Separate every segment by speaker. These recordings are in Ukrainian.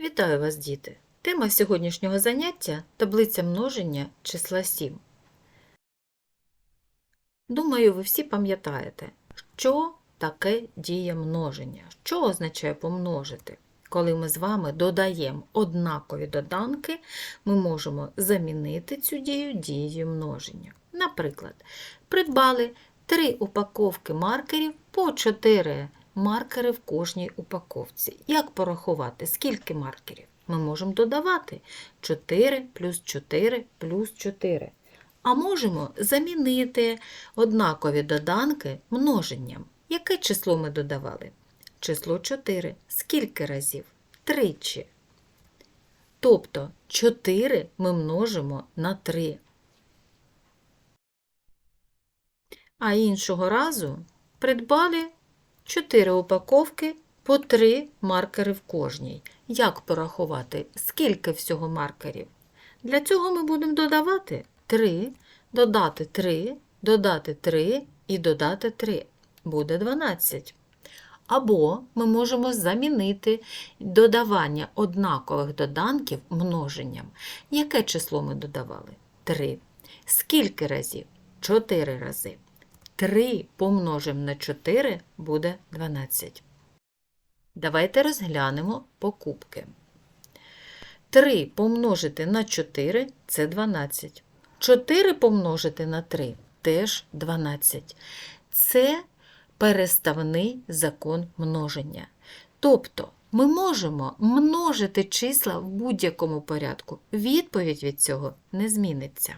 Speaker 1: Вітаю вас, діти! Тема сьогоднішнього заняття – таблиця множення числа 7. Думаю, ви всі пам'ятаєте, що таке дія множення, що означає помножити. Коли ми з вами додаємо однакові доданки, ми можемо замінити цю дію дією множення. Наприклад, придбали 3 упаковки маркерів по 4 маркери в кожній упаковці. Як порахувати, скільки маркерів? Ми можемо додавати 4 плюс 4 плюс 4. А можемо замінити однакові доданки множенням. Яке число ми додавали? Число 4. Скільки разів? Тричі. Тобто 4 ми множимо на 3. А іншого разу придбали 4 упаковки по 3 маркери в кожній. Як порахувати, скільки всього маркерів? Для цього ми будемо додавати 3, додати 3, додати 3 і додати 3. Буде 12. Або ми можемо замінити додавання однакових доданків множенням. Яке число ми додавали? 3. Скільки разів? 4 рази. 3 помножимо на 4 буде 12. Давайте розглянемо покупки. 3 помножити на 4 це 12. 4 помножити на 3 теж 12. Це переставний закон множення. Тобто ми можемо множити числа в будь-якому порядку. Відповідь від цього не зміниться.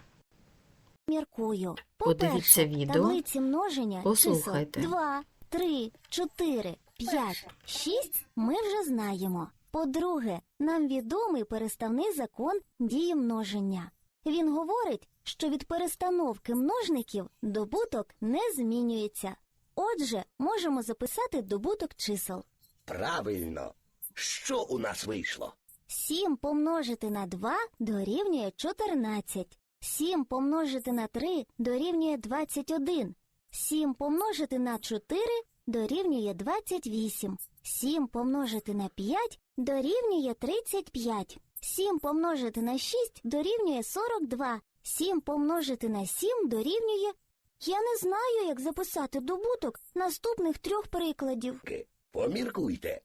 Speaker 2: Міркую.
Speaker 1: Подивіться відео.
Speaker 2: таблиці множення
Speaker 1: Послухайте.
Speaker 2: чисел 2, 3, 4, 5, 6 ми вже знаємо. По-друге, нам відомий переставний закон дії множення. Він говорить, що від перестановки множників добуток не змінюється. Отже, можемо записати добуток чисел.
Speaker 3: Правильно. Що у нас вийшло?
Speaker 2: 7 помножити на 2 дорівнює 14. 7 помножити на 3 дорівнює 21. 7 помножити на 4 дорівнює 28. 7 помножити на 5 дорівнює 35. 7 помножити на 6 дорівнює 42. 7 помножити на 7 дорівнює... Я не знаю, як записати добуток наступних трьох прикладів.
Speaker 3: Поміркуйте.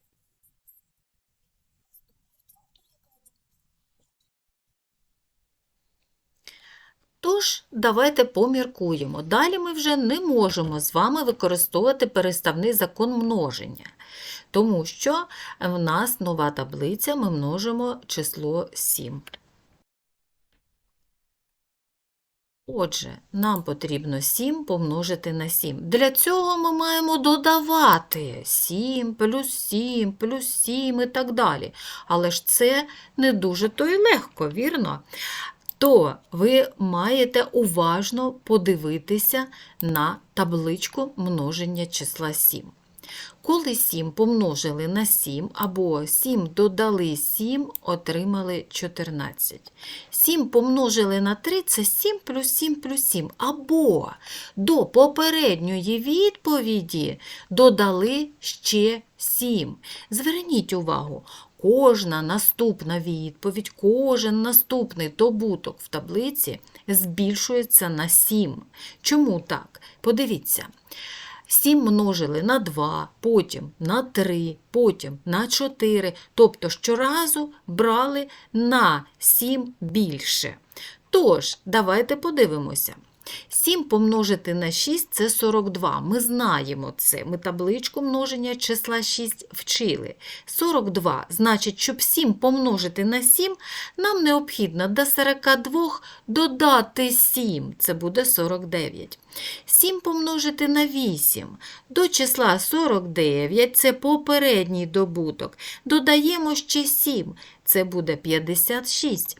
Speaker 1: Тож, давайте поміркуємо. Далі ми вже не можемо з вами використовувати переставний закон множення, тому що в нас нова таблиця, ми множимо число 7. Отже, нам потрібно 7 помножити на 7. Для цього ми маємо додавати 7 плюс 7 плюс 7 і так далі. Але ж це не дуже то й легко, вірно? То ви маєте уважно подивитися на табличку множення числа 7. Коли 7 помножили на 7 або 7 додали 7, отримали 14. 7 помножили на 3 це 7 плюс 7 плюс 7. Або до попередньої відповіді додали ще 7. Зверніть увагу, Кожна наступна відповідь, кожен наступний добуток в таблиці збільшується на 7. Чому так? Подивіться. 7 множили на 2, потім на 3, потім на 4, тобто щоразу брали на 7 більше. Тож, давайте подивимося. 7 помножити на 6 це 42. Ми знаємо це. Ми табличку множення числа 6 вчили. 42. Значить, щоб 7 помножити на 7, нам необхідно до 42 додати 7. Це буде 49. 7 помножити на 8. До числа 49 це попередній добуток. Додаємо ще 7. Це буде 56.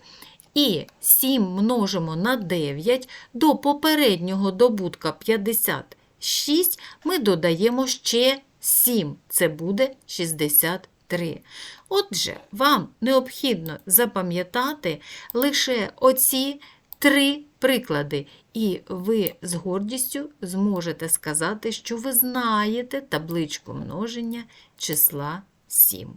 Speaker 1: І 7 множимо на 9 до попереднього добутка 56 ми додаємо ще 7. Це буде 63. Отже, вам необхідно запам'ятати лише оці три приклади, і ви з гордістю зможете сказати, що ви знаєте табличку множення числа 7.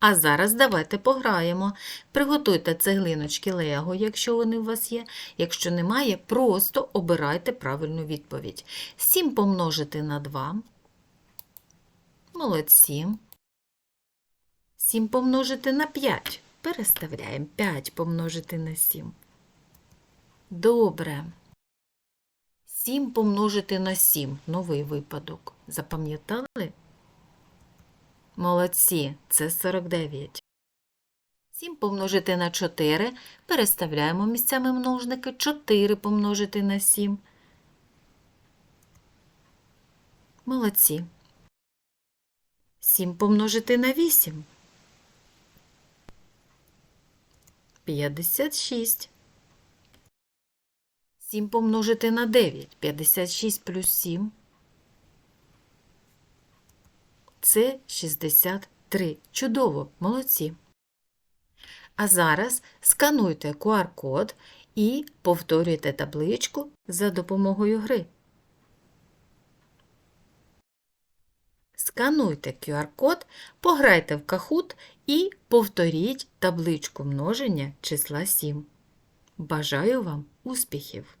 Speaker 1: А зараз давайте пограємо. Приготуйте цеглиночки Лего, якщо вони у вас є. Якщо немає, просто обирайте правильну відповідь. 7 помножити на 2. Молодці. 7 помножити на 5. Переставляємо 5 помножити на 7. Добре. 7 помножити на 7. Новий випадок. Запам'ятали? Молодці, це 49. 7 помножити на 4. Переставляємо місцями множники. 4 помножити на 7. Молодці. 7 помножити на 8. 56. 7 помножити на 9. 56 плюс 7. Це 63. Чудово, молодці. А зараз скануйте QR-код і повторюйте табличку за допомогою гри. Скануйте QR-код, пограйте в Kahoot і повторіть табличку множення числа 7. Бажаю вам успіхів!